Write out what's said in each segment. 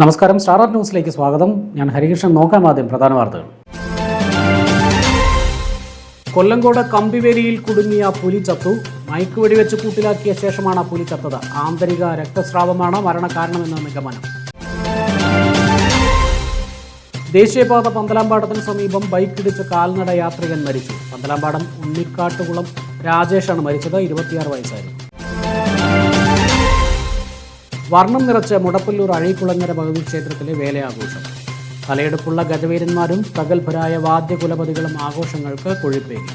നമസ്കാരം. സ്റ്റാർ ന്യൂസിലേക്ക് സ്വാഗതം. ഞാൻ ഹരികൃഷ്ണൻ. നോക്കാം ആദ്യം പ്രധാന വാർത്തകൾ. കൊല്ലങ്കോട് കമ്പിവേലിയിൽ കുടുങ്ങിയ പുലി ചത്തു. മയക്ക് വെടിവെച്ച് കൂട്ടിലാക്കിയ ശേഷമാണ് പുലി ചത്തത്. ആന്തരിക രക്തസ്രാവമാണ് മരണകാരണമെന്ന നിഗമനം. ദേശീയപാത പന്തലാമ്പാടത്തിന് സമീപം ബൈക്കിടിച്ച് കാൽനട യാത്രികൻ മരിച്ചു. പന്തലാമ്പാടം ഉണ്ണിക്കാട്ടുകുളം രാജേഷാണ് മരിച്ചത്. ഇരുപത്തിയാറ് വയസ്സായിരുന്നു. വർണം നിറച്ച് മുടപ്പല്ലൂർ അഴീക്കുളങ്ങര ഭഗവതി ക്ഷേത്രത്തിലെ വേലയാഘോഷം. തലയെടുപ്പുള്ള ഗജവീരന്മാരും പ്രഗത്ഭരായ വാദ്യകുലപതികളും ആഘോഷങ്ങൾക്ക് കൊഴുപ്പേകി.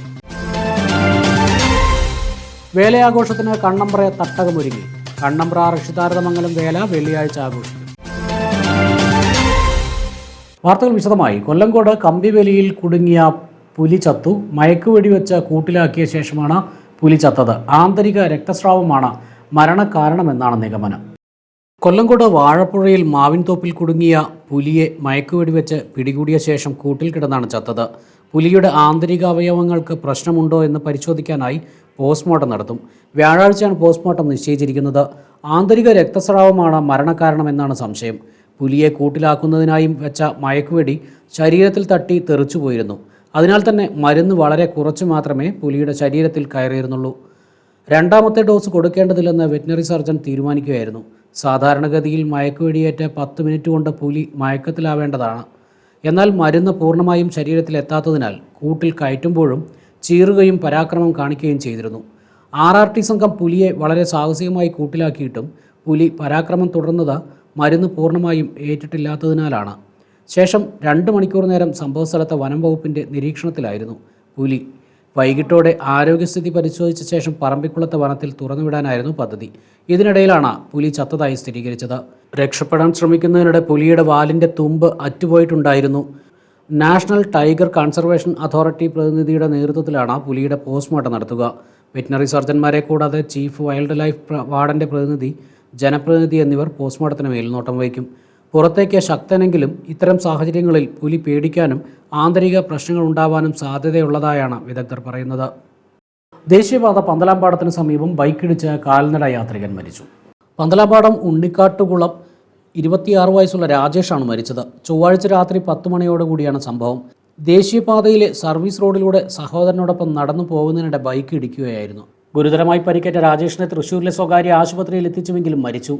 വേലയാഘോഷത്തിന് കണ്ണമ്പ്ര തട്ടകമൊരുങ്ങി. കണ്ണമ്പ്ര ഋഷിതാരതമംഗലം വേല വെള്ളിയാഴ്ച ആഘോഷിക്കും. വാർത്തകൾ വിശദമായി. കൊല്ലങ്കോട് കമ്പിവേലിയിൽ കുടുങ്ങിയ പുലി ചത്തു. മയക്കുവെടി വെച്ച കൂട്ടിലാക്കിയ ശേഷമാണ് പുലി ചത്തത്. ആന്തരിക രക്തസ്രാവമാണ് മരണകാരണമെന്നാണ് നിഗമനം. കൊല്ലങ്കോട് വാഴപ്പുഴയിൽ മാവിൻതോപ്പിൽ കുടുങ്ങിയ പുലിയെ മയക്കുവെടിവെച്ച് പിടികൂടിയ ശേഷം കൂട്ടിൽ കിടന്നാണ് ചത്തത്. പുലിയുടെ ആന്തരിക അവയവങ്ങൾക്ക് പ്രശ്നമുണ്ടോ എന്ന് പരിശോധിക്കാനായി പോസ്റ്റ്മോർട്ടം നടത്തും. വ്യാഴാഴ്ചയാണ് പോസ്റ്റ്മോർട്ടം നിശ്ചയിച്ചിരിക്കുന്നത്. ആന്തരിക രക്തസ്രാവമാണ് മരണകാരണമെന്നാണ് സംശയം. പുലിയെ കൂട്ടിലാക്കുന്നതിനായും വെച്ച മയക്കുവെടി ശരീരത്തിൽ തട്ടി തെറിച്ചുപോയിരുന്നു അതിനാൽ തന്നെ മരുന്ന് വളരെ കുറച്ച് മാത്രമേ പുലിയുടെ ശരീരത്തിൽ കയറിയിരുന്നുള്ളൂ. രണ്ടാമത്തെ ഡോസ് കൊടുക്കേണ്ടതില്ലെന്ന് വെറ്റിനറി സർജൻ തീരുമാനിക്കുകയായിരുന്നു. സാധാരണഗതിയിൽ മയക്കുവെടിയേറ്റ് പത്ത് മിനിറ്റ് കൊണ്ട് പുലി മയക്കത്തിലാവേണ്ടതാണ്. എന്നാൽ മരുന്ന് പൂർണമായും ശരീരത്തിൽ എത്താത്തതിനാൽ കൂട്ടിൽ കയറ്റുമ്പോഴും ചീറുകയും പരാക്രമം കാണിക്കുകയും ചെയ്തിരുന്നു. ആർ ആർ ടി സംഘം പുലിയെ വളരെ സാഹസികമായി കൂട്ടിലാക്കിയിട്ടും പുലി പരാക്രമം തുടർന്നത് മരുന്ന് പൂർണമായും ഏറ്റിട്ടില്ലാത്തതിനാലാണ്. ശേഷം രണ്ട് മണിക്കൂർ നേരം സംഭവസ്ഥലത്തെ വനം വകുപ്പിന്റെ നിരീക്ഷണത്തിലായിരുന്നു പുലി. വൈകിട്ടോടെ ആരോഗ്യസ്ഥിതി പരിശോധിച്ച ശേഷം പറമ്പിക്കുളത്തെ വനത്തിൽ തുറന്നുവിടാനായിരുന്നു പദ്ധതി. ഇതിനിടയിലാണ് പുലി ചത്തതായി സ്ഥിരീകരിച്ചത്. രക്ഷപ്പെടാൻ ശ്രമിക്കുന്നതിനിടെ പുലിയുടെ വാലിന്റെ തുമ്പ് അറ്റുപോയിട്ടുണ്ടായിരുന്നു. നാഷണൽ ടൈഗർ കൺസർവേഷൻ അതോറിറ്റി പ്രതിനിധിയുടെ നേതൃത്വത്തിലാണ് പുലിയുടെ പോസ്റ്റ്മോർട്ടം നടത്തുക. വെറ്റിനറി സർജന്മാരെ കൂടാതെ ചീഫ് വൈൽഡ് ലൈഫ് വാർഡന്റെ പ്രതിനിധി ജനപ്രതിനിധി എന്നിവർ പോസ്റ്റ്മോർട്ടത്തിന് മേൽനോട്ടം വഹിക്കും. പുറത്തേക്ക് ശക്തനെങ്കിലും ഇത്തരം സാഹചര്യങ്ങളിൽ പുലി പേടിക്കാനും ആന്തരിക പ്രശ്നങ്ങൾ ഉണ്ടാവാനും സാധ്യതയുള്ളതായാണ് വിദഗ്ധർ പറയുന്നത്. ദേശീയപാത പന്തലാമ്പാടത്തിന് സമീപം ബൈക്കിടിച്ച് കാൽനട യാത്രികൻ മരിച്ചു. പന്തലാമ്പാടം ഉണ്ണിക്കാട്ടുകുളം ഇരുപത്തിയാറ് വയസ്സുള്ള രാജേഷാണ് മരിച്ചത്. ചൊവ്വാഴ്ച രാത്രി പത്ത് മണിയോടുകൂടിയാണ് സംഭവം. ദേശീയപാതയിലെ സർവീസ് റോഡിലൂടെ സഹോദരനോടൊപ്പം നടന്നു പോകുന്നതിനിടെ ബൈക്ക് ഇടിക്കുകയായിരുന്നു. ഗുരുതരമായി പരിക്കേറ്റ രാജേഷിനെ തൃശൂരിലെ സ്വകാര്യ ആശുപത്രിയിൽ എത്തിച്ചുവെങ്കിലും മരിച്ചു.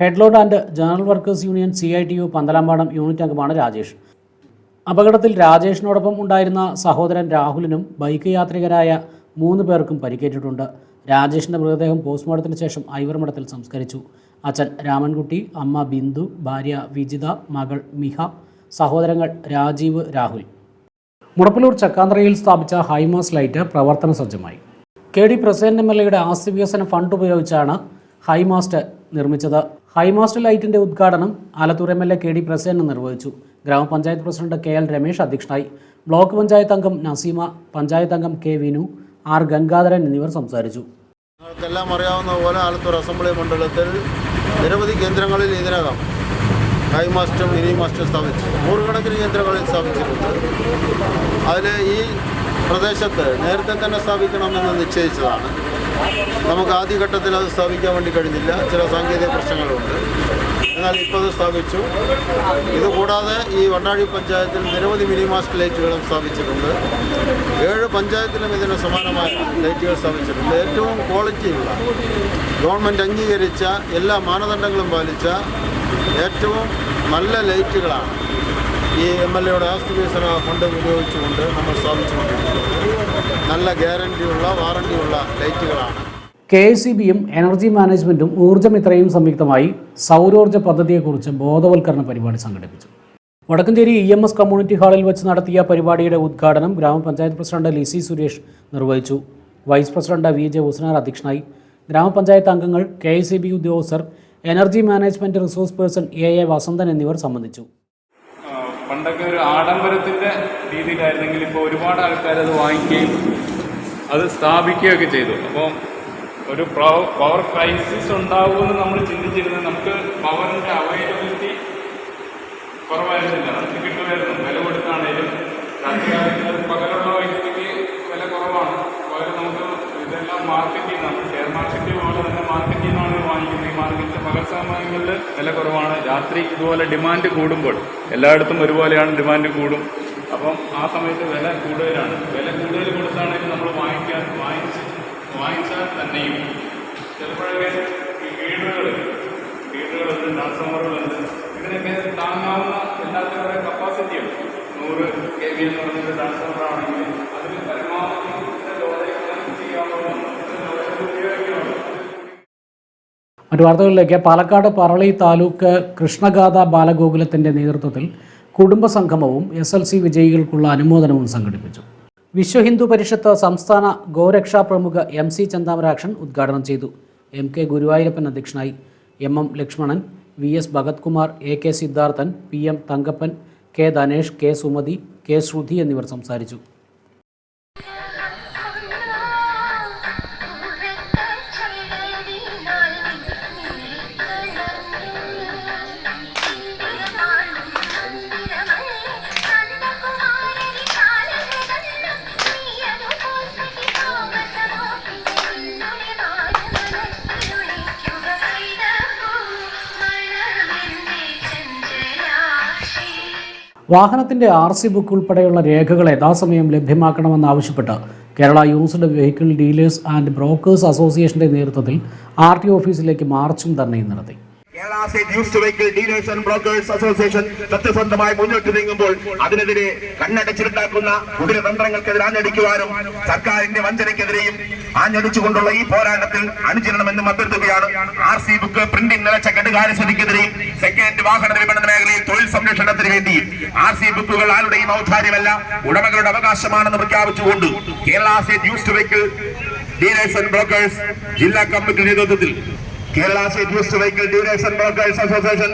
Head load and general workers union C I T U Panthalampadam unit അംഗമാണ് രാജേഷ്. അപകടത്തിൽ രാജേഷിനോടൊപ്പം ഉണ്ടായിരുന്ന സഹോദരൻ രാഹുലിനും ബൈക്ക് യാത്രികരായ മൂന്ന് പേർക്കും പരിക്കേറ്റിട്ടുണ്ട്. രാജേഷിന്റെ മൃതദേഹം പോസ്റ്റ്മോർട്ടത്തിന് ശേഷം ഐവർമഠത്തിൽ സംസ്കരിച്ചു. അച്ഛൻ രാമൻകുട്ടി അമ്മ ബിന്ദു ഭാര്യ വിജിത മകൾ മിഹ സഹോദരങ്ങൾ രാജീവ് രാഹുൽ. മുടപ്പലൂർ ചക്കാന്തറയിൽ സ്ഥാപിച്ച ഹൈമാസ് ലൈറ്റ് പ്രവർത്തന സജ്ജമായി. K D president M L എയുടെ ആസ്തി വികസന ഫണ്ട് ഉപയോഗിച്ചാണ് ഹൈമാസ്റ്റ് നിർമ്മിച്ചത്. ഹൈമാസ്റ്റ് ലൈറ്റിന്റെ ഉദ്ഘാടനം Alathur M L A K D Prasenan നിർവഹിച്ചു. ഗ്രാമപഞ്ചായത്ത് പ്രസിഡന്റ് കെ എൽ രമേശ് അധ്യക്ഷനായി. ബ്ലോക്ക് പഞ്ചായത്ത് അംഗം നസീമ പഞ്ചായത്ത് അംഗം കെ വിനു ആർ ഗംഗാധരൻ എന്നിവർ സംസാരിച്ചു. നിങ്ങൾക്കെല്ലാം അറിയാവുന്ന പോലെ ആലത്തൂർ അസംബ്ലി മണ്ഡലത്തിൽ നിരവധി കേന്ദ്രങ്ങളിൽ ഇതിനകം ഹൈമാസ്റ്റും മിനി മാസ്റ്റർ സ്ഥാപിച്ചു. നൂറുകണക്കിന് കേന്ദ്രങ്ങളിൽ സ്ഥാപിച്ചിട്ടുണ്ട്. അതിൽ ഈ പ്രദേശത്ത് നേരത്തെ തന്നെ സ്ഥാപിക്കണമെന്ന് നിശ്ചയിച്ചതാണ്. നമുക്ക് ആദ്യഘട്ടത്തിൽ അത് സ്ഥാപിക്കാൻ വേണ്ടി കഴിഞ്ഞില്ല. ചില സാങ്കേതിക പ്രശ്നങ്ങളുണ്ട്. എന്നാൽ ഇപ്പോൾ അത് സ്ഥാപിച്ചു. ഇതുകൂടാതെ ഈ വണ്ടാഴി പഞ്ചായത്തിൽ നിരവധി മിനി മാസ്റ്റ് ലൈറ്റുകളും സ്ഥാപിച്ചിട്ടുണ്ട്. ഏഴ് പഞ്ചായത്തിലും ഇതിന് സമാനമായ ലൈറ്റുകൾ സ്ഥാപിച്ചിട്ടുണ്ട്. ഏറ്റവും ക്വാളിറ്റിയുള്ള ഗവൺമെന്റ് അംഗീകരിച്ച എല്ലാ മാനദണ്ഡങ്ങളും പാലിച്ച ഏറ്റവും നല്ല ലൈറ്റുകളാണ് ഈ എം എൽ എയുടെ ആസ്തി വികസന ഫണ്ട് ഉപയോഗിച്ചുകൊണ്ട് നമ്മൾ സ്ഥാപിച്ചുകൊണ്ടിരിക്കുന്നത്. നല്ല ഗ്യാരണ്ടിയുള്ള വാറണ്ടിയുള്ള ലൈറ്റുകളാണ്. കെ എസ് സി ബിയും എനർജി മാനേജ്മെന്റും ഊർജമിത്രയും സംയുക്തമായി സൗരോർജ പദ്ധതിയെക്കുറിച്ച് ബോധവൽക്കരണ പരിപാടി സംഘടിപ്പിച്ചു. Vadakkencherry E M S community ഹാളിൽ വെച്ച് നടത്തിയ പരിപാടിയുടെ ഉദ്ഘാടനം ഗ്രാമപഞ്ചായത്ത് പ്രസിഡന്റ് ലിസി സുരേഷ് നിർവഹിച്ചു. Vice president V J Husnar അധ്യക്ഷനായി. ഗ്രാമപഞ്ചായത്ത് അംഗങ്ങൾ കെ ഉദ്യോഗസ്ഥർ energy management resource person A A Vasanthan എന്നിവർ സംബന്ധിച്ചു. പണ്ടൊക്കെ ഒരു ആഡംബരത്തിന്റെ രീതിയിലായിരുന്നെങ്കിൽ ഇപ്പോൾ ഒരുപാട് ആൾക്കാർ അത് വാങ്ങിക്കുകയും അത് സ്ഥാപിക്കുകയൊക്കെ ചെയ്തു. അപ്പോൾ ഒരു പവർ ക്രൈസിസ് ഉണ്ടാവുമെന്ന് നമ്മൾ ചിന്തിച്ചിരുന്നത് നമുക്ക് പവറിന്റെ അവൈലബിലിറ്റി കുറവായിരുന്നില്ല. നമുക്ക് കിട്ടുമായിരുന്നു. വില കൊടുത്താണേലും പകലുള്ള വൈദ്യുതിക്ക് വില കുറവാണ്. പകരം നമുക്ക് ഇതെല്ലാം മാർക്കറ്റിൽ നിന്നാണ് ഷെയർ മാർക്കറ്റ് നിന്നാണ് വാങ്ങിക്കുന്നത് ഈ മാർക്കറ്റിൽ പകൽ സമയങ്ങളിൽ വില കുറവാണ്. രാത്രി ഇതുപോലെ ഡിമാൻഡ് കൂടുമ്പോൾ എല്ലായിടത്തും ഒരുപോലെയാണ് ഡിമാൻഡ് കൂടും. അപ്പം ആ സമയത്ത് വില കൂടുതലാണ്. വില കൂടുതൽ കൊടുത്താണെങ്കിൽ നമ്മൾ വാങ്ങിക്കാൻ വാങ്ങിച്ച് വാങ്ങിച്ചാൽ തന്നെയും. ചിലപ്പോഴൊക്കെ വീടുകൾ വീടുകളുണ്ട് ട്രാൻസ്ഫോമറുകളുണ്ട് ഇതിനൊക്കെ താങ്ങാവുന്ന എല്ലാത്തിനും കപ്പാസിറ്റിയുണ്ട് നൂറ് കെ വി എന്ന് പറഞ്ഞൊരു ട്രാൻസ്ഫോമർ മറ്റു വാർത്തകളിലേക്ക്. പാലക്കാട് പറളി താലൂക്ക് കൃഷ്ണഗാഥ ബാലഗോകുലത്തിന്റെ നേതൃത്വത്തിൽ കുടുംബസംഗമവും എസ് എൽ സി വിജയികൾക്കുള്ള അനുമോദനവും സംഘടിപ്പിച്ചു. വിശ്വ ഹിന്ദു പരിഷത്ത് സംസ്ഥാന ഗോരക്ഷാ പ്രമുഖ എം സി ചന്താമരാക്ഷൻ ഉദ്ഘാടനം ചെയ്തു. എം കെ ഗുരുവായൂരപ്പൻ അധ്യക്ഷനായി. M M Lakshmanan V S Bhagat Kumar A K Siddharthan P M Thankappan K Dhanesh K Sumathi K Shruthi എന്നിവർ സംസാരിച്ചു. വാഹനത്തിന്റെ ആർ സി ബുക്ക് ഉൾപ്പെടെയുള്ള രേഖകൾ യഥാസമയം ലഭ്യമാക്കണമെന്നാവശ്യപ്പെട്ട് Kerala used vehicle dealers and brokers അസോസിയേഷന്റെ നേതൃത്വത്തിൽ ആർ ടി ഓഫീസിലേക്ക് മാർച്ചും ധർണയും നടത്തി. Kerala state used vehicle dealers and brokers association സത്യസന്ധമായി മുന്നോട്ട് നീങ്ങുമ്പോൾ അതിനെതിരെ കണ്ണടച്ചിട്ടുണ്ടാക്കുന്ന കുതിരതന്ത്രങ്ങൾക്കെതിരെ ആഞ്ഞടിക്കുവാനും സർക്കാരിന്റെ വഞ്ചനയ്ക്കെതിരെയും ആഞ്ഞടിച്ചുകൊണ്ടുള്ള ഈ പോരാട്ടത്തിൽ അണിചിരണമെന്നും അഭ്യർത്ഥിക്കുകയാണ്. ആർ സി ബുക്ക് പ്രിന്റിംഗ് നിലച്ച കാര്യസ്ഥതിക്കെതിരെയും സെക്കൻഡ് വാഹന വിപണന മേഖലയിൽ തൊഴിൽ സംരക്ഷണത്തിന് വേണ്ടി ആർ സി ബുക്കുകൾ ആരുടെയും ഔദാര്യമല്ല ഉടമകളുടെ അവകാശമാണെന്ന് പ്രഖ്യാപിച്ചുകൊണ്ട് Kerala state used vehicle dealers and brokers ജില്ലാ കമ്മിറ്റി നേതൃത്വത്തിൽ Kerala state west vehicle dealers and brokers association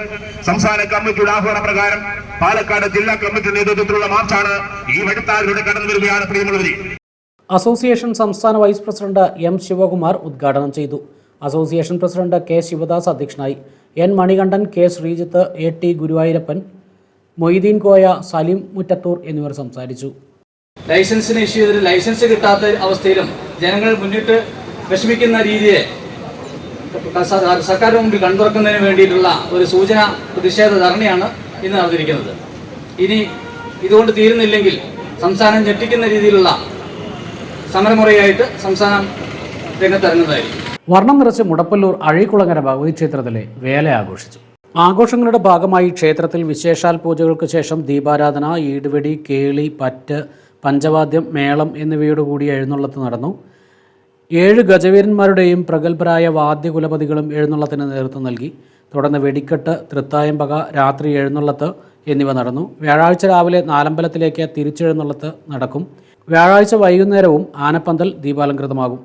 സംസ്ഥാന കമ്മിറ്റിയുടെ ആഹ്വാന പ്രകാരം പാലക്കാട് ജില്ലാ കമ്മിറ്റി നേതൃത്വത്തിലുള്ള മാർച്ചാണ് ഈ വഴിത്താരിലൂടെ കടന്നു വരികയാണ് പ്രിയമുള്ളവരെ അസോസിയേഷൻ സംസ്ഥാന വൈസ് പ്രസിഡന്റ് എം ശിവകുമാർ ഉദ്ഘാടനം ചെയ്തു. അസോസിയേഷൻ പ്രസിഡന്റ് കെ ശിവദാസ് അധ്യക്ഷനായി. N Manikandan K Sreejith A T Guruvayurappan Moideen Koya Saleem Muttathur എന്നിവർ സംസാരിച്ചു. ലൈസൻസിന് ഇഷ്യൂ ചെയ്തിട്ട് ലൈസൻസ് കിട്ടാത്ത അവസ്ഥയിലും ജനങ്ങൾ മുന്നിട്ട് വിഷമിക്കുന്ന രീതിയെ സർക്കാരിന് മുമ്പിൽ കണ്ടുറക്കുന്നതിന് വേണ്ടിയിട്ടുള്ള ഒരു സൂചന പ്രതിഷേധ ധർണയാണ് ഇന്ന് നടന്നിരിക്കുന്നത്. ഇനി ഇതുകൊണ്ട് തീരുന്നില്ലെങ്കിൽ സംസ്ഥാനം ഞെട്ടിക്കുന്ന രീതിയിലുള്ള സമരമുറയായിട്ട് സംസ്ഥാനം രംഗത്തിറങ്ങുന്നതായിരിക്കും. വർണം നിറച്ച് മുടപ്പല്ലൂർ അഴീക്കുളങ്ങര ഭഗവതി ക്ഷേത്രത്തിലെ വേല ആഘോഷിച്ചു. ആഘോഷങ്ങളുടെ ഭാഗമായി ക്ഷേത്രത്തിൽ വിശേഷാൽ പൂജകൾക്ക് ശേഷം ദീപാരാധന ഈടുവെടി കേളി പറ്റ് പഞ്ചവാദ്യം മേളം എന്നിവയോടുകൂടി എഴുന്നള്ളത്ത് നടന്നു. ഏഴ് ഗജവീരന്മാരുടെയും പ്രഗത്ഭരായ വാദ്യകുലപതികളും എഴുന്നള്ളത്തിന് നേതൃത്വം നൽകി. തുടർന്ന് വെടിക്കെട്ട് തൃത്തായമ്പക രാത്രി എഴുന്നള്ളത്ത് എന്നിവ നടന്നു. വ്യാഴാഴ്ച രാവിലെ നാലമ്പലത്തിലേക്ക് തിരിച്ചെഴുന്നള്ളത്ത് നടക്കും. വ്യാഴാഴ്ച വൈകുന്നേരവും ആനപ്പന്തൽ ദീപാലങ്കൃതമാകും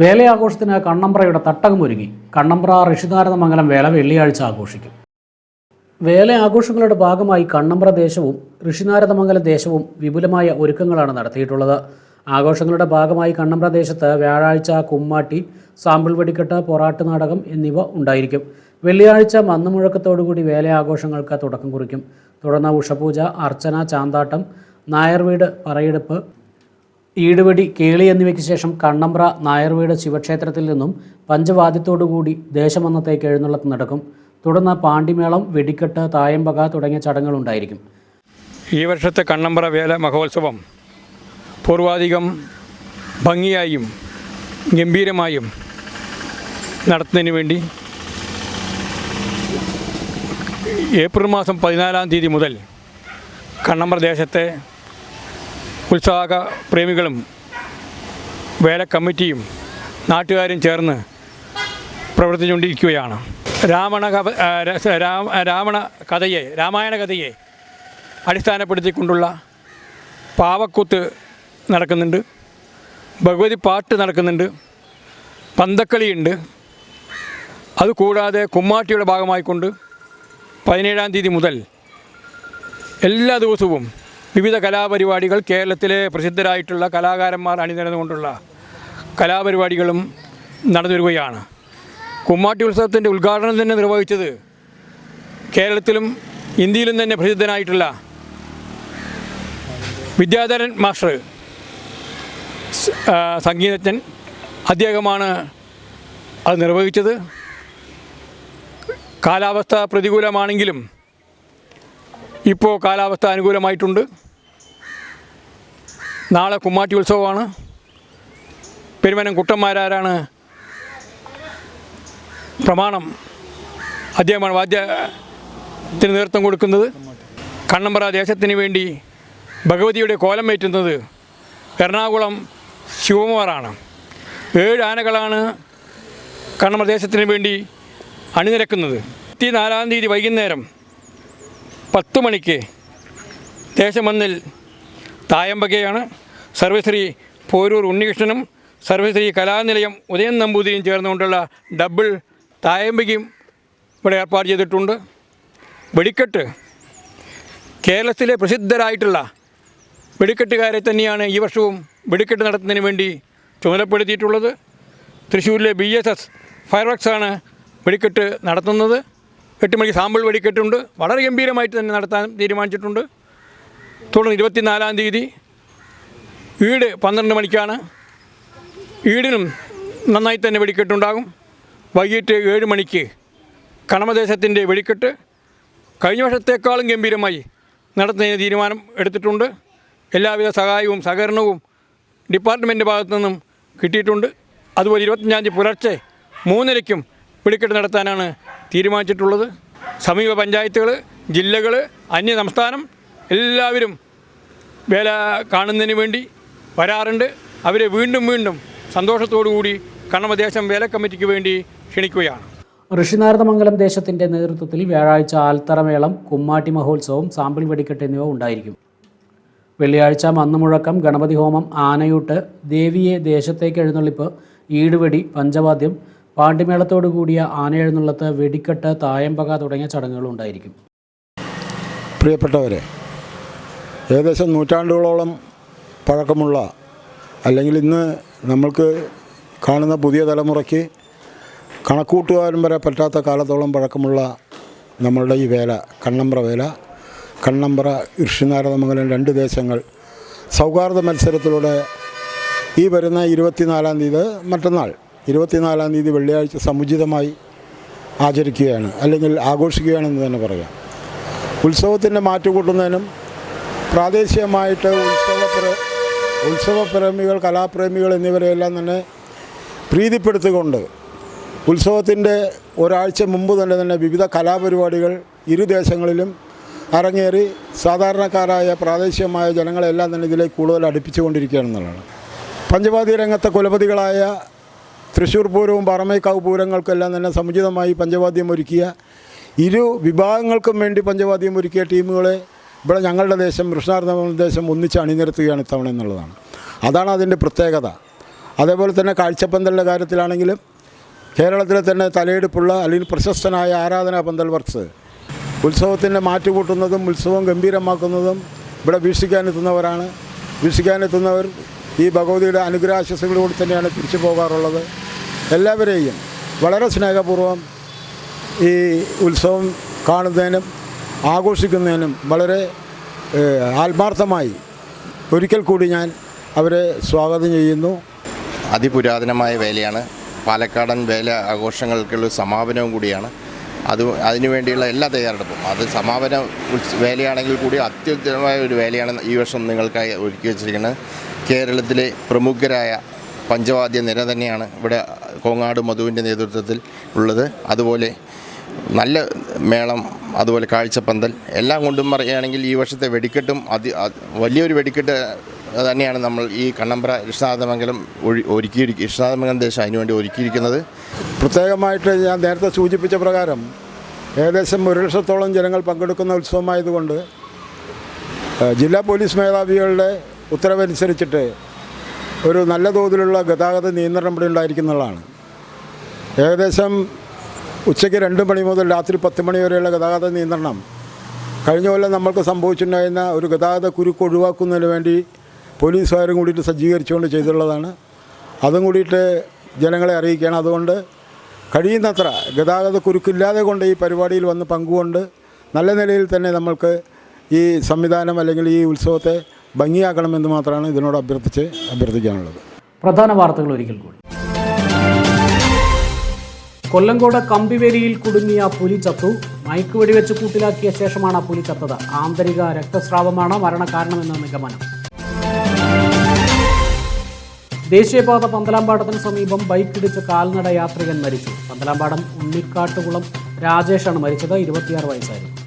വേലയാഘോഷത്തിന് കണ്ണമ്പ്രയുടെ തട്ടകമൊരുങ്ങി. കണ്ണമ്പ്ര ഋഷിനാരദമംഗലം വേല വെള്ളിയാഴ്ച ആഘോഷിക്കും. വേല ആഘോഷങ്ങളുടെ ഭാഗമായി കണ്ണമ്പ്ര ദേശവും ഋഷിനാരദമംഗലം ദേശവും വിപുലമായ ഒരുക്കങ്ങളാണ് നടത്തിയിട്ടുള്ളത്. ആഘോഷങ്ങളുടെ ഭാഗമായി കണ്ണമ്പ്ര ദേശത്ത് വ്യാഴാഴ്ച കുമ്മാട്ടി സാമ്പിൾ വെടിക്കെട്ട് പൊറാട്ട് നാടകം എന്നിവ ഉണ്ടായിരിക്കും. വെള്ളിയാഴ്ച മന്നുമുഴക്കത്തോടുകൂടി വേല ആഘോഷങ്ങൾക്ക് തുടക്കം കുറിക്കും. തുടർന്ന് ഉഷപൂജ അർച്ചന ചാന്താട്ടം നായർവീട് പറയെടുപ്പ് ഈടുവെടി കേളി എന്നിവയ്ക്ക് ശേഷം കണ്ണമ്പ്ര നായർവീട് ശിവക്ഷേത്രത്തിൽ നിന്നും പഞ്ചവാദ്യത്തോടുകൂടി ദേശമന്നത്തേക്ക് എഴുന്നള്ളത്ത് നടക്കും. തുടർന്ന് പാണ്ടിമേളം വെടിക്കെട്ട് തായമ്പക തുടങ്ങിയ ചടങ്ങുകളുണ്ടായിരിക്കും ഈ വർഷത്തെ കണ്ണമ്പ്ര വേല മഹോത്സവം പൂർവാധികം ഭംഗിയായും ഗംഭീരമായും നടത്തുന്നതിന് വേണ്ടി ഏപ്രിൽ മാസം പതിനാലാം തീയതി മുതൽ കണ്ണമ്പ്ര ദേശത്തെ ഉത്സാഹ പ്രേമികളും വേല കമ്മിറ്റിയും നാട്ടുകാരും ചേർന്ന് പ്രവർത്തിച്ചുകൊണ്ടിരിക്കുകയാണ്. രാവണ രാവണ കഥയെ രാമായണ കഥയെ അടിസ്ഥാനപ്പെടുത്തിക്കൊണ്ടുള്ള പാവക്കൂത്ത് നടക്കുന്നുണ്ട്. ഭഗവതി പാട്ട് നടക്കുന്നുണ്ട്. പന്തക്കളിയുണ്ട്. അതുകൂടാതെ കുമ്മാട്ടിയുടെ ഭാഗമായിക്കൊണ്ട് പതിനേഴാം തീയതി മുതൽ എല്ലാ ദിവസവും വിവിധ കലാപരിപാടികൾ കേരളത്തിലെ പ്രസിദ്ധരായിട്ടുള്ള കലാകാരന്മാർ അണിനിരന്നുകൊണ്ടുള്ള കലാപരിപാടികളും നടന്നു വരികയാണ് കുമ്മാട്ടി ഉത്സവത്തിന്റെ ഉദ്ഘാടനം തന്നെ നിർവഹിച്ചത് കേരളത്തിലും ഇന്ത്യയിലും തന്നെ പ്രസിദ്ധനായിട്ടുള്ള വിദ്യാധരൻ മാസ്റ്റർ സംഗീതജ്ഞൻ അദ്ദേഹമാണ് അത് നിർവഹിച്ചത്. കാലാവസ്ഥ പ്രതികൂലമാണെങ്കിലും ഇപ്പോൾ കാലാവസ്ഥ അനുകൂലമായിട്ടുണ്ട്. നാളെ കുമ്മാട്ടി ഉത്സവമാണ്. പെരുമനം കുട്ടന്മാരാരാണ് പ്രമാണം അദ്ദേഹമാണ് വാദ്യത്തിന് നേതൃത്വം കൊടുക്കുന്നത്. കണ്ണമ്പറ ദേശത്തിന് വേണ്ടി ഭഗവതിയുടെ കോലം ഏറ്റുന്നത് എറണാകുളം ശിവകുമാറാണ്. ഏഴ് ആനകളാണ് കണ്ണമ്പ്ര ദേശത്തിന് വേണ്ടി അണിനിരക്കുന്നത്. നാലാം തീയതി വൈകുന്നേരം പത്ത് മണിക്ക് ദേശമന്നിൽ തായമ്പകയാണ്. സർവശ്രീ പോരൂർ ഉണ്ണികൃഷ്ണനും സർവശ്രീ കലാനിലയം ഉദയൻ നമ്പൂതിരിയും ചേർന്നുകൊണ്ടുള്ള ഡബിൾ തായമ്പകയും ഇവിടെ ഏർപ്പാട് ചെയ്തിട്ടുണ്ട്. വെടിക്കെട്ട് കേരളത്തിലെ പ്രസിദ്ധരായിട്ടുള്ള വെടിക്കെട്ടുകാരെ തന്നെയാണ് ഈ വർഷവും വെടിക്കെട്ട് നടത്തുന്നതിന് വേണ്ടി ചുമതലപ്പെടുത്തിയിട്ടുള്ളത്. തൃശ്ശൂരിലെ ബി എസ് എസ് ഫയർവർക്സാണ് വെടിക്കെട്ട് നടത്തുന്നത്. എട്ട് മണിക്ക് സാമ്പിൾ വെടിക്കെട്ടുണ്ട്. വളരെ ഗംഭീരമായിട്ട് തന്നെ നടത്താൻ തീരുമാനിച്ചിട്ടുണ്ട്. തുടർന്ന് ഇരുപത്തിനാലാം തീയതി വീട് പന്ത്രണ്ട് മണിക്കാണ്. വീടിനും നന്നായി തന്നെ വെടിക്കെട്ടുണ്ടാകും. വൈകിട്ട് ഏഴ് മണിക്ക് കണമദേശത്തിന്റെ വെടിക്കെട്ട്. കഴിഞ്ഞ വർഷത്തേക്കാളും ഗംഭീരമായി നടത്തുന്നതിന് തീരുമാനം എടുത്തിട്ടുണ്ട്. എല്ലാവിധ സഹായവും സഹകരണവും ഡിപ്പാർട്ട്മെന്റ് ഭാഗത്തു നിന്നും കിട്ടിയിട്ടുണ്ട്. അതുപോലെ ഇരുപത്തഞ്ചാം തീയതി പുലർച്ചെ മൂന്നരയ്ക്കും വെടിക്കെട്ട് നടത്താനാണ് തീരുമാനിച്ചിട്ടുള്ളത്. സമീപ പഞ്ചായത്തുകൾ ജില്ലകൾ അന്യ സംസ്ഥാനം എല്ലാവരും വേല കാണുന്നതിന് വേണ്ടി വരാറുണ്ട്. അവരെ വീണ്ടും വീണ്ടും സന്തോഷത്തോടു കൂടി കണ്ണമദേശം വേല കമ്മിറ്റിക്ക് വേണ്ടി ക്ഷണിക്കുകയാണ്. ഋഷിനാരദമംഗലം ദേശത്തിന്റെ നേതൃത്വത്തിൽ വ്യാഴാഴ്ച ആൽത്തറമേളം കുമ്മാട്ടി മഹോത്സവം സാമ്പിൾ വെടിക്കെട്ട് എന്നിവ ഉണ്ടായിരിക്കും. വെള്ളിയാഴ്ച മന്നുമുഴക്കം ഗണപതി ഹോമം ആനയൂട്ട് ദേവിയെ ദേശത്തേക്ക് എഴുന്നള്ളിപ്പ് ഈടുവെടി പഞ്ചവാദ്യം പാണ്ടിമേളത്തോടു കൂടിയ ആനയെഴുന്നള്ളത്ത് വെടിക്കെട്ട് തായമ്പക തുടങ്ങിയ ചടങ്ങുകളും ഉണ്ടായിരിക്കും. പ്രിയപ്പെട്ടവരെ ഏകദേശം നൂറ്റാണ്ടുകളോളം പഴക്കമുള്ള അല്ലെങ്കിൽ ഇന്ന് നമ്മൾക്ക് കാണുന്ന പുതിയ തലമുറയ്ക്ക് കണക്കൂട്ടുകാരും വരെ പറ്റാത്ത കാലത്തോളം പഴക്കമുള്ള നമ്മളുടെ ഈ വേല കണ്ണമ്പ്ര വേല. കണ്ണമ്പ്ര ഋഷിനാരദമംഗലം രണ്ട് ദേശങ്ങൾ. സൗഹാർദ്ദ മത്സരത്തിലൂടെ ഈ വരുന്ന ഇരുപത്തിനാലാം തീയതി മറ്റന്നാൾ ഇരുപത്തിനാലാം തീയതി വെള്ളിയാഴ്ച സമുചിതമായി ആചരിക്കുകയാണ് അല്ലെങ്കിൽ ആഘോഷിക്കുകയാണെന്ന് തന്നെ പറയാം. ഉത്സവത്തിന്റെ മാറ്റുകൂട്ടുന്നതിനും പ്രാദേശികമായിട്ട് ഉത്സവപ്ര ഉത്സവപ്രേമികൾ കലാപ്രേമികൾ എന്നിവരെയെല്ലാം തന്നെ പ്രീതിപ്പെടുത്തിക്കൊണ്ട് ഉത്സവത്തിന്റെ ഒരാഴ്ച മുമ്പ് തന്നെ തന്നെ വിവിധ കലാപരിപാടികൾ ഇരു ദേശങ്ങളിലും അരങ്ങേറി സാധാരണക്കാരായ പ്രാദേശികമായ ജനങ്ങളെല്ലാം തന്നെ ഇതിലേക്ക് കൂടുതൽ അടുപ്പിച്ചുകൊണ്ടിരിക്കുകയാണെന്നുള്ളതാണ് പഞ്ചവാദി രംഗത്തെ കുലപതികളായ തൃശ്ശൂർ പൂരവും പാറമേക്കാവ് പൂരങ്ങൾക്കെല്ലാം തന്നെ സമുചിതമായി പഞ്ചവാദ്യം ഒരുക്കിയ ഇരു വിഭാഗങ്ങൾക്കും വേണ്ടി പഞ്ചവാദ്യം ഒരുക്കിയ ടീമുകളെ ഇവിടെ ഞങ്ങളുടെ ദേശം കൃഷ്ണാർദ്ദ ദേശം ഒന്നിച്ച് അണിനിരത്തുകയാണ് ഇത്തവണ എന്നുള്ളതാണ്. അതാണ് അതിന്റെ പ്രത്യേകത. അതേപോലെ തന്നെ കാഴ്ചപ്പന്തലിന്റെ കാര്യത്തിലാണെങ്കിലും കേരളത്തിലെ തന്നെ തലയെടുപ്പുള്ള അല്ലെങ്കിൽ പ്രശസ്തനായ ആരാധനാ പന്തൽ വർക്ക്സ് ഉത്സവത്തിന്റെ മാറ്റുകൂട്ടുന്നതും ഉത്സവം ഗംഭീരമാക്കുന്നതും ഇവിടെ വീക്ഷിക്കാനെത്തുന്നവരാണ്. വീക്ഷിക്കാനെത്തുന്നവർ ഈ ഭഗവതിയുടെ അനുഗ്രഹാശസ്സുകളോട് തന്നെയാണ് തിരിച്ചു പോകാറുള്ളത്. എല്ലാവരെയും വളരെ സ്നേഹപൂർവം ഈ ഉത്സവം കാണുന്നതിനും ആഘോഷിക്കുന്നതിനും വളരെ ആത്മാർത്ഥമായി ഒരിക്കൽ കൂടി ഞാൻ അവരെ സ്വാഗതം ചെയ്യുന്നു. അതിപുരാതനമായ വേലയാണ്. പാലക്കാടൻ വേല ആഘോഷങ്ങൾക്കുള്ള സമാപനവും കൂടിയാണ്. അത് അതിനുവേണ്ടിയുള്ള എല്ലാ തയ്യാറെടുപ്പും. അത് സമാപന വേലയാണെങ്കിൽ കൂടി അത്യുത്തമമായ ഒരു വേലയാണ് ഈ വർഷം നിങ്ങൾക്കായി ഒരുക്കി വച്ചിരിക്കുന്നത്. കേരളത്തിലെ പ്രമുഖരായ പഞ്ചവാദ്യ നിര തന്നെയാണ് ഇവിടെ കോങ്ങാട് മധുവിന്റെ നേതൃത്വത്തിൽ ഉള്ളത്. അതുപോലെ നല്ല മേളം അതുപോലെ കാഴ്ചപ്പന്തൽ എല്ലാം കൊണ്ടും പറയുകയാണെങ്കിൽ ഈ വർഷത്തെ വെടിക്കെട്ടും അതി വലിയൊരു വെടിക്കെട്ട് തന്നെയാണ് നമ്മൾ ഈ കണ്ണമ്പ്ര ഇഷ്ടനാഥമംഗലം ഒഴി ഒരുക്കിയിരിക്കുക ഇഷ്ടനാഥമംഗലം ദേശം അതിനുവേണ്ടി ഒരുക്കിയിരിക്കുന്നത്. പ്രത്യേകമായിട്ട് ഞാൻ നേരത്തെ സൂചിപ്പിച്ച പ്രകാരം ഏകദേശം ഒരു ലക്ഷത്തോളം ജനങ്ങൾ പങ്കെടുക്കുന്ന ഉത്സവമായതുകൊണ്ട് ജില്ലാ പോലീസ് മേധാവികളുടെ ഉത്തരവനുസരിച്ചിട്ട് ഒരു നല്ല തോതിലുള്ള ഗതാഗത നിയന്ത്രണം ഇവിടെ ഉണ്ടായിരിക്കുന്നതാണ് ഏകദേശം ഉച്ചയ്ക്ക് രണ്ട് മണി മുതൽ രാത്രി പത്ത് മണി വരെയുള്ള ഗതാഗത നിയന്ത്രണം. കഴിഞ്ഞ കൊല്ലം നമ്മൾക്ക് സംഭവിച്ചിട്ടുണ്ടായിരുന്ന ഒരു ഗതാഗത കുരുക്ക് ഒഴിവാക്കുന്നതിന് വേണ്ടി പോലീസുകാരും കൂടിയിട്ട് സജ്ജീകരിച്ചുകൊണ്ട് ചെയ്തിട്ടുള്ളതാണ് അതും കൂടിയിട്ട് ജനങ്ങളെ അറിയിക്കുകയാണ്. അതുകൊണ്ട് കഴിയുന്നത്ര ഗതാഗത കുരുക്കില്ലാതെ കൊണ്ട് ഈ പരിപാടിയിൽ വന്ന് പങ്കുകൊണ്ട് നല്ല നിലയിൽ തന്നെ നമ്മൾക്ക് ഈ സംവിധാനം അല്ലെങ്കിൽ ഈ ഉത്സവത്തെ ഭംഗിയാക്കണമെന്ന് മാത്രമാണ് ഇതിനോട് അഭ്യർത്ഥിച്ച് അഭ്യർത്ഥിക്കാനുള്ളത്. പ്രധാന വാർത്തകൾ ഒരിക്കൽ കൂടി. കൊല്ലങ്കോട് കമ്പിവേലിയിൽ കുടുങ്ങിയ പുലി ചത്തു. മയക്ക് വെടിവെച്ച് കൂട്ടിലാക്കിയ ശേഷമാണ് പുലി ചത്തത്. ആന്തരിക രക്തസ്രാവമാണ് മരണകാരണമെന്ന് നിഗമനം. ദേശീയപാത പന്തലാമ്പാടത്തിന് സമീപം ബൈക്കിടിച്ച് കാൽനട യാത്രികൻ മരിച്ചു. പന്തലാമ്പാടം ഉണ്ണിക്കാട്ടുകുളം രാജേഷാണ് മരിച്ചത്. ഇരുപത്തിയാറ് വയസ്സായിരുന്നു.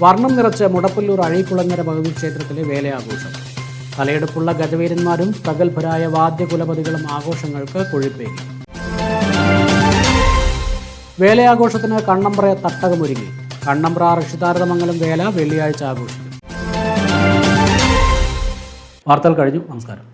വർണം നിറച്ച് മുടപ്പല്ലൂർ അഴീക്കുളങ്ങര ഭഗവതി ക്ഷേത്രത്തിലെ വേലയാഘോഷം. തലയെടുപ്പുള്ള ഗജവീരന്മാരും പ്രഗത്ഭരായ വാദ്യകുലപതികളും ആഘോഷങ്ങൾക്ക് കൊഴുപ്പേകി. വേലയാഘോഷത്തിന് കണ്ണമ്പ്ര തട്ടകമൊരുങ്ങി. കണ്ണമ്പ്ര ഋഷിതാരതമംഗലം വേല വെള്ളിയാഴ്ച ആഘോഷിക്കും. വാർത്തകൾ കഴിഞ്ഞു. നമസ്കാരം.